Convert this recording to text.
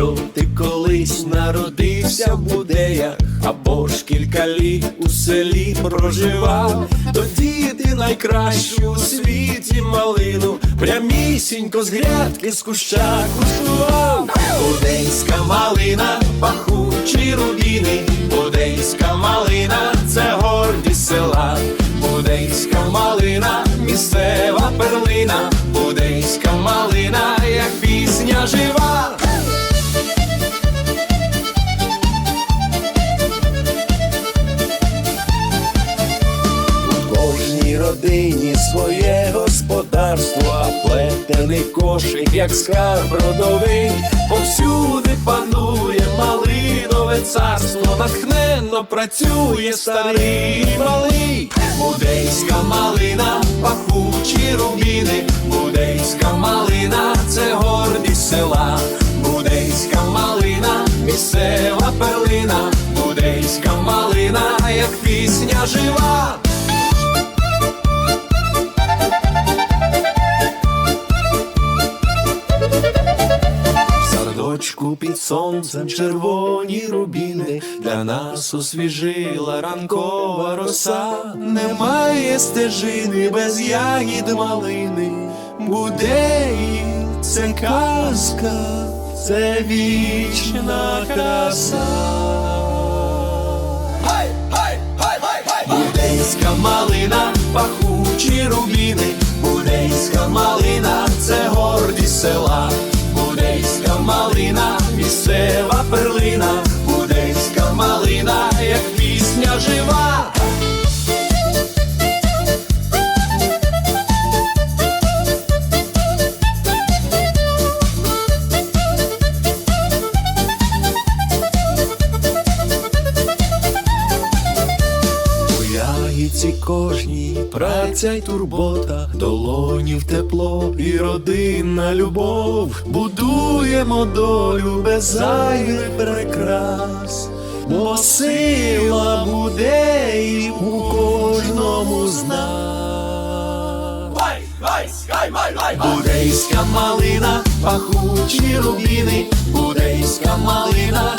Якщо ти колись народився в будеях, або ж кілька літ у селі проживав, тоді ти найкращу у світі малину, прямісінько з грядки з куща куштував. Будейська малина, пахучі рубіни, Будейська малина, це гордість села, Будейська малина, місцева перлина, Будейська малина, господарство, а плетений кошик, як скарб родовий, повсюди панує малинове царство, натхненно працює старий малий, Будейська малина, пахучі рубіни, Будейська малина, це гордість села, Будейська малина, місцева перлина, Будейська малина, як пісня жива. В під сонцем червоні рубіни. Для нас освіжила ранкова роса. Немає стежини без ягід малини, буде і це казка, це вічна краса. Будейська малина, пахучі рубіни, Будейська малина, це гордість села, місцева будинська малина, як пісня жива. Ягідці кожній праця й турбота, долонів тепло і родинна любов. Будуємо долю без зайвих прикрас, бо сила буде і у кожному з нас. Будейська малина, пахучі рубіни, Будейська малина.